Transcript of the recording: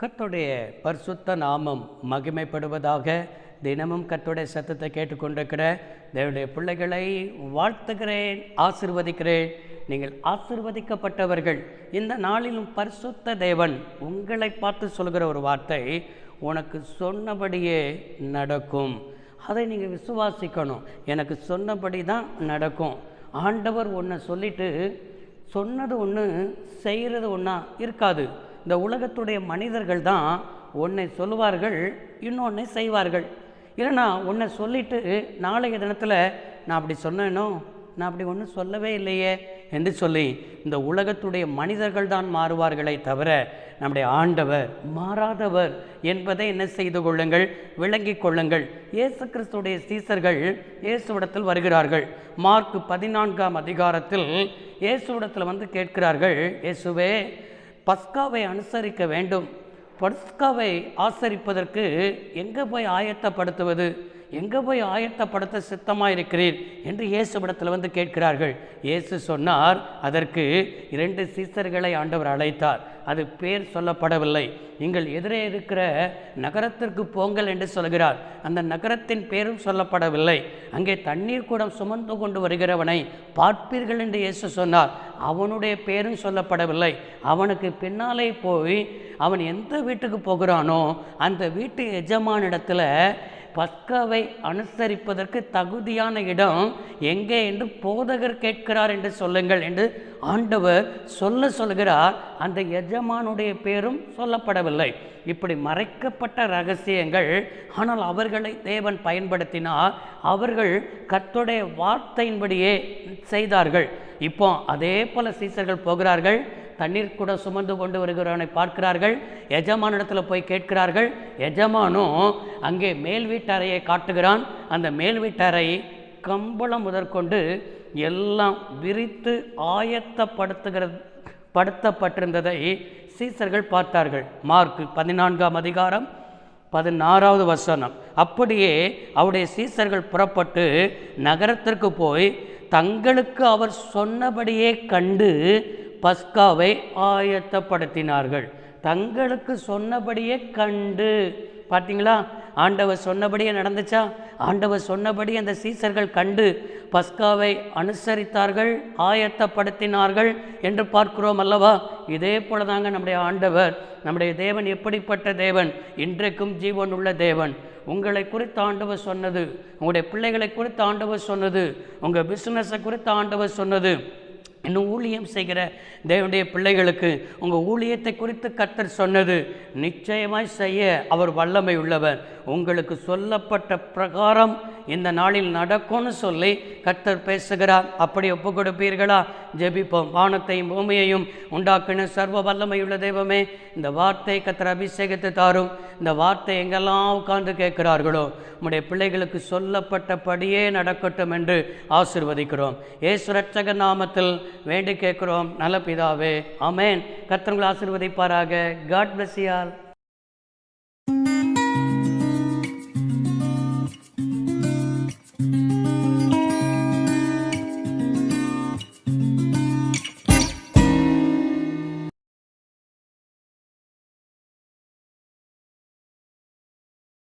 கத்துடைய பரிசுத்த நாமம் மகிமைப்படுவதாக தினமும் கத்துடைய சத்தத்தை கேட்டுக்கொண்டிருக்கிற தேவனுடைய பிள்ளைகளை வாழ்த்துகிறேன் ஆசிர்வதிக்கிறேன். நீங்கள் ஆசிர்வதிக்கப்பட்டவர்கள். இந்த நாளிலும் பரிசுத்த தேவன் உங்களை பார்த்து சொல்கிற ஒரு வார்த்தை உனக்கு சொன்னபடியே நடக்கும். அதை நீங்கள் விசுவாசிக்கணும். எனக்கு சொன்னபடி தான் நடக்கும். ஆண்டவர் ஒன்றை சொல்லிட்டு சொன்னது ஒன்று செய்கிறது ஒன்றா இருக்காது. இந்த உலகத்துடைய மனிதர்கள் தான் ஒன்றை சொல்லுவார்கள் இன்னொன்று செய்வார்கள். இல்லைனா ஒன்றை சொல்லிட்டு நாளைய தினத்தில் நான் அப்படி சொன்னேனோ? நான் அப்படி ஒன்றும் சொல்லவே இல்லையே என்று சொல்லி இந்த உலகத்துடைய மனிதர்கள் தான் மாறுவார்களே தவிர நம்முடைய ஆண்டவர் மாறாதவர் என்பதை என்ன செய்து கொள்ளுங்கள்? விளங்கிக் கொள்ளுங்கள். இயேசு கிறிஸ்துடைய சீசர்கள் இயேசுவிடத்தில் வருகிறார்கள். மார்க் பதினான்காம் அதிகாரத்தில் இயேசுவிடத்தில் வந்து கேட்கிறார்கள் இயேசுவே பஸ்காவை அனுசரிக்க வேண்டும். பஸ்காவை ஆசரிப்பதற்கு எங்கே போய் ஆயத்தப்படுத்துவது? எங்கே போய் ஆயத்தப்படுத்த சித்தமாக இருக்கிறீர்? என்று இயேசுவிடத்தில் வந்து கேட்கிறார்கள். இயேசு சொன்னார் அதற்கு இரண்டு சீசர்களை ஆண்டவர் அழைத்தார். அது பேர் சொல்லப்படவில்லை. நீங்கள் எதிரே இருக்கிற நகரத்திற்கு போங்கள் என்று சொல்கிறார். அந்த நகரத்தின் பேரும் சொல்லப்படவில்லை. அங்கே தண்ணீர் கூடம் சுமந்து கொண்டு வருகிறவனை பார்ப்பீர்கள் என்று இயேசு சொன்னார். அவனுடைய பேரும் சொல்லப்படவில்லை. அவனுக்கு பின்னாலே போய் அவன் எந்த வீட்டுக்கு போகிறானோ அந்த வீட்டு எஜமானிடத்தில் பஸ்காவை அனுசரிப்பதற்கு தகுதியான இடம் எங்கே என்று போதகர் கேட்கிறார் என்று சொல்லுங்கள் என்று ஆண்டவர் சொல்ல சொல்கிறார். அந்த எஜமானுடைய பேரும் சொல்லப்படவில்லை. இப்படி மறைக்கப்பட்ட ரகசியங்கள் ஆனால் அவர்களை தேவன் பயன்படுத்தினார். அவர்கள் கத்துடைய வார்த்தையின்படியே செய்தார்கள். இப்போ அதே போல சீசர்கள் போகிறார்கள். தண்ணீர் கூட சுமந்து கொண்டு வருகிறவனை பார்க்கிறார்கள். எஜமானிடத்தில் போய் கேட்கிறார்கள். எஜமானும் அங்கே மேல் வீட்டறையை காட்டுகிறான். அந்த மேல் வீட்டறை கம்பளம் முதற்கொண்டு எல்லாம் விரித்து ஆயத்தப்படுத்துகிற படுத்தப்பட்டிருந்ததை சீசர்கள் பார்த்தார்கள். மார்க் பதினான்காம் அதிகாரம் பதினாறாவது வசனம். அப்படியே அவருடைய சீசர்கள் புறப்பட்டு நகரத்திற்கு போய் தங்களுக்கு அவர் சொன்னபடியே கண்டு பஸ்காவை ஆயத்தப்படுத்தினார்கள். தங்களுக்கு சொன்னபடியே கண்டு. பார்த்தீங்களா? ஆண்டவர் சொன்னபடியே நடந்துச்சா? ஆண்டவர் சொன்னபடி அந்த சீசர்கள் கண்டு. பஸ்காவை அனுசரித்தார்கள் ஆயத்தப்படுத்தினார்கள் என்று பார்க்கிறோம் அல்லவா? இதே போல தாங்க நம்முடைய ஆண்டவர் நம்முடைய தேவன் எப்படிப்பட்ட தேவன்? இன்றைக்கும் ஜீவன் உள்ள தேவன். உங்களை குறித்து ஆண்டவர் சொன்னது உங்களுடைய பிள்ளைகளை குறித்து ஆண்டவர் சொன்னது உங்கள் பிஸ்னஸை குறித்து ஆண்டவர் சொன்னது. இன்னும் ஊழியம் செய்கிற தேவனுடைய பிள்ளைகளுக்கு உங்கள் ஊழியத்தை குறித்து கர்த்தர் சொன்னது நிச்சயமாய் செய்ய அவர் வல்லமை உள்ளவர். உங்களுக்கு சொல்லப்பட்ட பிரகாரம் இந்த நாளில் நடக்கும்னு சொல்லி கர்த்தர் பேசுகிறார். அப்படி ஒப்பு கொடுப்பீர்களா ஜெபிப்போம். வானத்தையும் பூமியையும் உண்டாக்கின சர்வ வல்லமையுள்ள தெய்வமே இந்த வார்த்தை கத்தர் அபிஷேகத்தை தாரும். இந்த வார்த்தை எங்கெல்லாம் உட்கார்ந்து கேட்கிறார்களோ நம்முடைய பிள்ளைகளுக்கு சொல்லப்பட்டபடியே நடக்கட்டும் என்று ஆசிர்வதிக்கிறோம். ஏசு ரட்சக நாமத்தில் வேண்டி கேட்கிறோம். நல்ல பிதாவே அமேன் கர்த்தங்களை ஆசிர்வதிப்பாராக. காட் பிளஸ் யால்